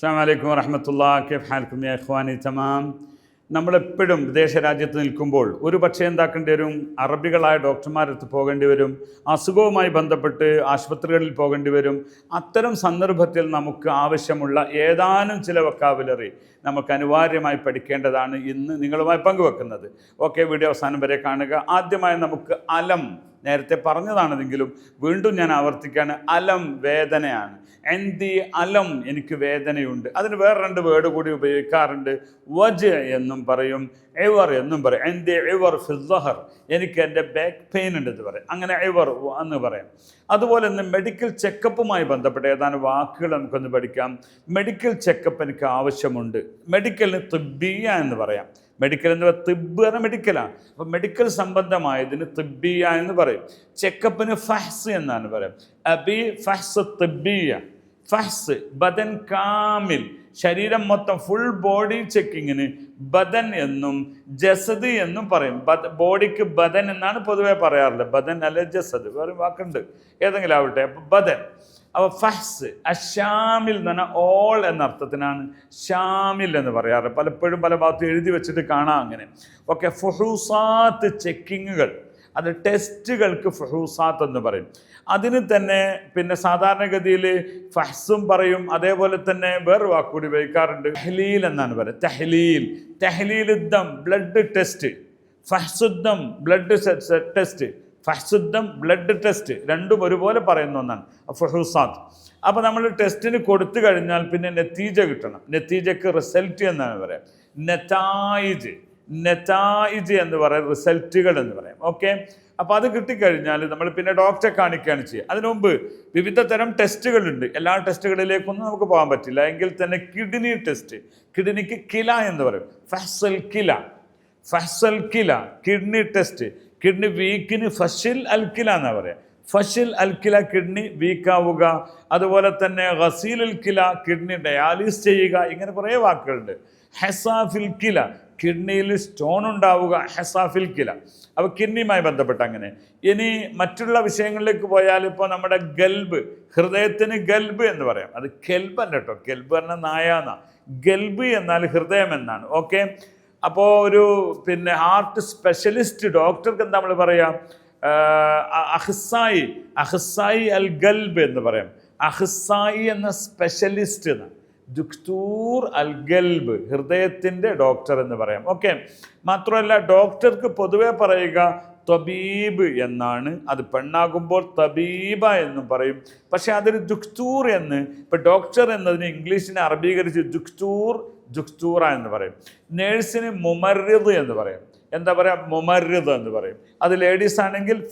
അസ്സാം വലൈക്കും വറഹമത്തുള്ള കെഫ് ഹാൽക്കും ഖ്വാനി തമാം. നമ്മളെപ്പോഴും വിദേശ രാജ്യത്ത് നിൽക്കുമ്പോൾ ഒരു പക്ഷേ എന്താക്കേണ്ടി വരും? അറബികളായ ഡോക്ടർമാരടുത്ത് പോകേണ്ടി വരും. അസുഖവുമായി ബന്ധപ്പെട്ട് ആശുപത്രികളിൽ പോകേണ്ടി വരും. അത്തരം സന്ദർഭത്തിൽ നമുക്ക് ആവശ്യമുള്ള ഏതാനും ചില വക്കാബുലറി നമുക്ക് അനിവാര്യമായി പഠിക്കേണ്ടതാണ് ഇന്ന് നിങ്ങളുമായി പങ്കുവെക്കുന്നത്. ഓക്കെ വീഡിയോ അവസാനം വരെ കാണുക. ആദ്യമായി നമുക്ക് അലം നേരത്തെ പറഞ്ഞതാണെങ്കിലും വീണ്ടും ഞാൻ ആവർത്തിക്കുകയാണ്. അലം വേദനയാണ്. എന്തി അലം എനിക്ക് വേദനയുണ്ട്. അതിന് വേറെ രണ്ട് വേർഡ് കൂടി ഉപയോഗിക്കാറുണ്ട്. വജ് എന്നും പറയും. എവർ എന്നും പറയും. എന്തി എവർ ഫിസഹർ എനിക്ക് എന്റെ ബാക്ക് പെയിൻ ഉണ്ട് എന്ന് പറയും. അങ്ങനെ എവർ എന്ന് പറയാം. അതുപോലെ തന്നെ മെഡിക്കൽ ചെക്കപ്പുമായി ബന്ധപ്പെട്ട ഏതാനും വാക്കുകൾ നമുക്കൊന്ന് പഠിക്കാം. മെഡിക്കൽ ചെക്കപ്പ് എനിക്ക് ആവശ്യമുണ്ട്. മെഡിക്കലിന് തുബിയ എന്ന് പറയാം. മെഡിക്കൽ എന്ന് പറയുന്നത് തിബ് എന്ന മെഡിക്കലാണ് അപ്പോൾ മെഡിക്കൽ സംബന്ധമായതിന് തിബിയ എന്ന് പറയും. ചെക്കപ്പിന് ഫഹ്സ് എന്നാണ് പറയും അബി ഫഹ്സ് തിബിയ ഫഹ്സ് ബദൻ കാമിൽ ശരീരം മൊത്തം ഫുൾ ബോഡി ചെക്കിങ്ങിന് ബദൻ എന്നും ജസദ് എന്നും പറയും. ബോഡിക്ക് ബദൻ എന്നാണ് പൊതുവെ പറയാറുള്ളത്. ബദൻ അല്ലെ ജസദ് വേറെ വാക്കുണ്ട്. ഏതെങ്കിലും ആവട്ടെ അപ്പോൾ ബദൻ അപ്പോൾ ഫഹ്സ് അഷാമിൽ എന്ന് പറഞ്ഞാൽ ഓൾ എന്ന അർത്ഥത്തിനാണ് ഷാമിൽ എന്ന് പറയാറ്. പലപ്പോഴും പല ഭാഗത്തും എഴുതി വെച്ചിട്ട് കാണാം അങ്ങനെ. ഓക്കെ ഫുഹൂസാത്ത് ചെക്കിങ്ങുകൾ അത് ടെസ്റ്റുകൾക്ക് ഫഹൂസാത്ത് എന്ന് പറയും. അതിന് തന്നെ പിന്നെ സാധാരണഗതിയിൽ ഫഹ്സും പറയും അതേപോലെ തന്നെ വേറെ വാക്കുകൂടി ഉപയോഗിക്കാറുണ്ട്. തെഹ്ലീൽ എന്നാണ് പറയുന്നത് തെഹ്ലീൽ. തെഹ്ലീലുദ്ധം ബ്ലഡ് ടെസ്റ്റ്. ഫഹ്സുദ്ധം ബ്ലഡ് ടെസ്റ്റ് ഫഹ്സുദ്ധം ബ്ലഡ് ടെസ്റ്റ്. രണ്ടും ഒരുപോലെ പറയുന്ന ഒന്നാണ്. ഫഹൂസാത്ത്. അപ്പോൾ നമ്മൾ ടെസ്റ്റിന് കൊടുത്തു കഴിഞ്ഞാൽ പിന്നെ നെത്തീജ കിട്ടണം. നെത്തീജക്ക് റിസൾട്ട് എന്നാണ് പറയുക. നെറ്റായിജ് നെറ്റായിജ് എന്ന് പറയാം റിസൾട്ടുകൾ എന്ന് പറയാം. ഓക്കെ അപ്പോൾ അത് കിട്ടിക്കഴിഞ്ഞാൽ നമ്മൾ പിന്നെ ഡോക്ടറെ കാണിക്കുകയാണ് ചെയ്യുക. അതിനു മുമ്പ് വിവിധ തരം ടെസ്റ്റുകളുണ്ട്. എല്ലാ ടെസ്റ്റുകളിലേക്കൊന്നും നമുക്ക് പോകാൻ പറ്റില്ല. എങ്കിൽ തന്നെ കിഡ്നി ടെസ്റ്റ്. കിഡ്നിക്ക് കില എന്ന് പറയും. ഫസൽ കില. ഫസൽ കില. Kidney test. കിഡ്നി വീക്കിന് ഫഷിൽ അൽക്കില എന്നാ പറയുക ഫഷിൽ അൽക്കില കിഡ്നി വീക്കാവുക അതുപോലെ തന്നെ ഗസീൽ അൽക്കില കിഡ്നി ഡയാലിസ് ചെയ്യുക. ഇങ്ങനെ കുറേ വാക്കുകളുണ്ട്. ഹെസാഫിൽ കില കിഡ്നിയിൽ സ്റ്റോൺ ഉണ്ടാവുക ഹെസാഫിൽ കില. അപ്പോൾ കിഡ്നിയുമായി ബന്ധപ്പെട്ട് അങ്ങനെ. ഇനി മറ്റുള്ള വിഷയങ്ങളിലേക്ക് പോയാൽ ഇപ്പോൾ നമ്മുടെ ഗൽബ് ഹൃദയത്തിന് ഗൽബ് എന്ന് പറയാം. അത് കെൽബ് അല്ല കേട്ടോ കെൽബ് പറഞ്ഞാൽ നായ എന്നാ ഗൽബ് എന്നാൽ ഹൃദയം എന്നാണ്. ഓക്കെ? അപ്പോൾ ഒരു പിന്നെ ഹാർട്ട് സ്പെഷ്യലിസ്റ്റ് ഡോക്ടർക്ക് എന്താ നമ്മൾ പറയാം? അഹ്സായി. അഹ്സായി അൽ ഗൽബ് എന്ന് പറയാം. അഹ്സായി എന്ന സ്പെഷ്യലിസ്റ്റ് എന്ന് ദുക്തൂർ അൽ ഗൽബ് ഹൃദയത്തിന്റെ ഡോക്ടർ എന്ന് പറയാം. ഓക്കെ മാത്രമല്ല ഡോക്ടർക്ക് പൊതുവെ പറയുക തബീബ് എന്നാണ്. അത് പെണ്ണാകുമ്പോൾ തബീബ എന്നും പറയും. പക്ഷേ അതൊരു ദുക്തൂർ എന്ന് ഇപ്പം ഡോക്ടർ എന്നതിന് ഇംഗ്ലീഷിനെ അറബീകരിച്ച് ദുക്തൂർ ദുക്തൂറ എന്ന് പറയും. നേഴ്സിന് മുമറിദ് എന്ന് പറയും. എന്താ പറയുക മുമരുത എന്ന് പറയും. അത് ലേഡീസ് ആണെങ്കിൽ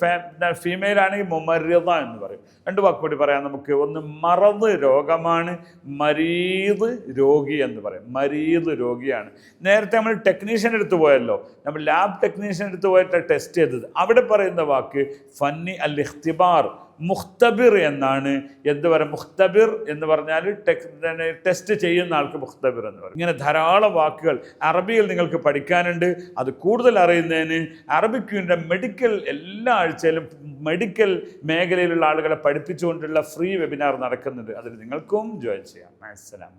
ഫീമെയിൽ ആണെങ്കിൽ മുമരുത എന്ന് പറയും. രണ്ട് വാക്കുകൂടി പറയാം നമുക്ക്. ഒന്ന് മറന്ന് രോഗമാണ് മരീത് രോഗി എന്ന് പറയും. മരീത് രോഗിയാണ്. നേരത്തെ നമ്മൾ ടെക്നീഷ്യൻ എടുത്തു പോയല്ലോ. നമ്മൾ ലാബ് ടെക്നീഷ്യൻ എടുത്തു പോയിട്ട് ടെസ്റ്റ് ചെയ്തത്. അവിടെ പറയുന്ന വാക്ക് ഫന്നി അൽ ഇഖ്തിബാർ മുഖ്തബിർ എന്നാണ്. എന്ത് പറയുക മുഖ്തബിർ എന്ന് പറഞ്ഞാൽ ടെസ്റ്റ് ചെയ്യുന്ന ആൾക്ക് മുഖ്തബിർ എന്ന് പറയും. ഇങ്ങനെ ധാരാളം വാക്കുകൾ അറബിയിൽ നിങ്ങൾക്ക് പഠിക്കാനുണ്ട്. അത് കൂടുതൽ അറിയുന്നതിന് അറബിക്കിന്റെ മെഡിക്കൽ എല്ലാ ആഴ്ചയിലും മെഡിക്കൽ മേഖലയിലുള്ള ആളുകളെ പഠിപ്പിച്ചുകൊണ്ടുള്ള ഫ്രീ വെബിനാർ നടക്കുന്നുണ്ട് അതിൽ നിങ്ങൾക്കും ജോയിൻ ചെയ്യാം. അസ്സലാം